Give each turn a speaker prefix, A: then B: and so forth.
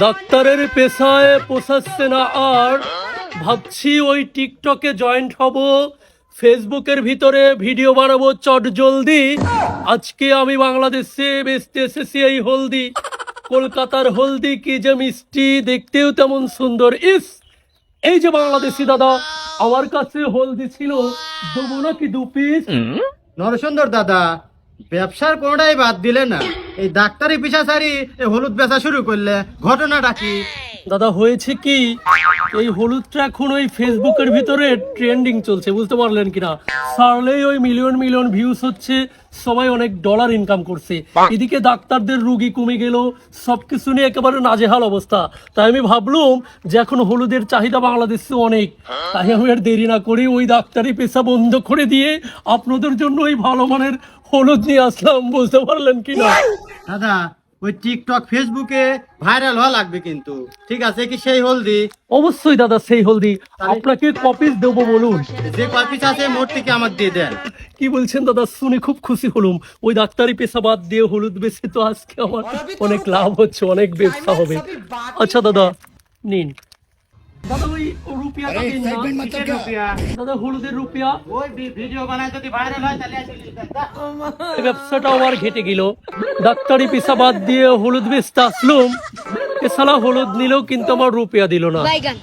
A: ডাক্তারের পেশায় পোষাচ্ছে না আর। ভাবছি ওই টিকটকে জয়েন্ট হব ফেসবুকের ভিতরে ভিডিও বানাবো চট জলদি। আজকে আমি বাংলাদেশে বেচতে এসেছি এই হলদি কলকাতার হলদি কি যে মিষ্টি দেখতেও তেমন সুন্দর। ইস এই যে বাংলাদেশি দাদা আমার কাছে হলদি ছিল দেবো নাকি দু পিস
B: নরসুন্দর দাদা ব্যবসার কোনোটাই বাদ দিলে না। এই ডাক্তারি পিছা সারি এই হলুদ বেচা শুরু করলে, ঘটনাটা কি?
A: দাদা, হয়েছে কি? এই হলুদটা এখন ওই ফেসবুকের ভিতরে ট্রেন্ডিং চলছে, বুঝতে পারলেন কিনা? সারলেই ওই মিলিয়ন মিলিয়ন ভিউজ হচ্ছে, সবাই অনেক ডলার ইনকাম করছে। এদিকে ডাক্তারদের রুগী কমে গেল, সবকিছু নিয়ে একেবারে নাজেহাল অবস্থা। তাই আমি ভাবলুম যে এখন হলুদের চাহিদা বাংলাদেশে অনেক। তাই আমি আর দেরি না করে ওই ডাক্তারি পেশা বন্ধ করে দিয়ে আপনাদের জন্য ওই ভালো মানের হলুদ নিয়ে আসলাম বুঝতে পারলেন কি না
B: দাদা ওই টিকটক ফেসবুকে ভাইরাল হওয়া লাগবে কিন্তু। ঠিক আছে কি সেই হলদি?
A: অবশ্যই দাদা সেই হলদি। আপনাকে কপিস দেবো বলুন।
B: যে কয় পিস আছে মোট থেকে আমার দিয়ে দেন।
A: কি বলছেন দাদা শুনে খুব খুশি হলুম। ওই ডাক্তারি পেশা বাদ দিয়ে হলুদ বেশি তো আজকে আমার অনেক লাভ হচ্ছে অনেক ব্যবসা হবে। আচ্ছা দাদা নিন। দাদা ওই রুপিয়াটা দিন না
B: কিসের রুপিয়া?
A: দাদা হলুদের রুপিয়া
B: ওই ভি- ভিডিও বানায় যদি ভাইরাল হয় তাহলে আসলে দেন।
A: এই ব্যবসাটা আমার ঘেটে গেল ডাক্তারি পেশা বাদ দিয়ে হলুদ বেচতে আসলুম এ সালা হলুদ নিলেও কিন্তু আমার রুপিয়া দিল না
C: বাইগান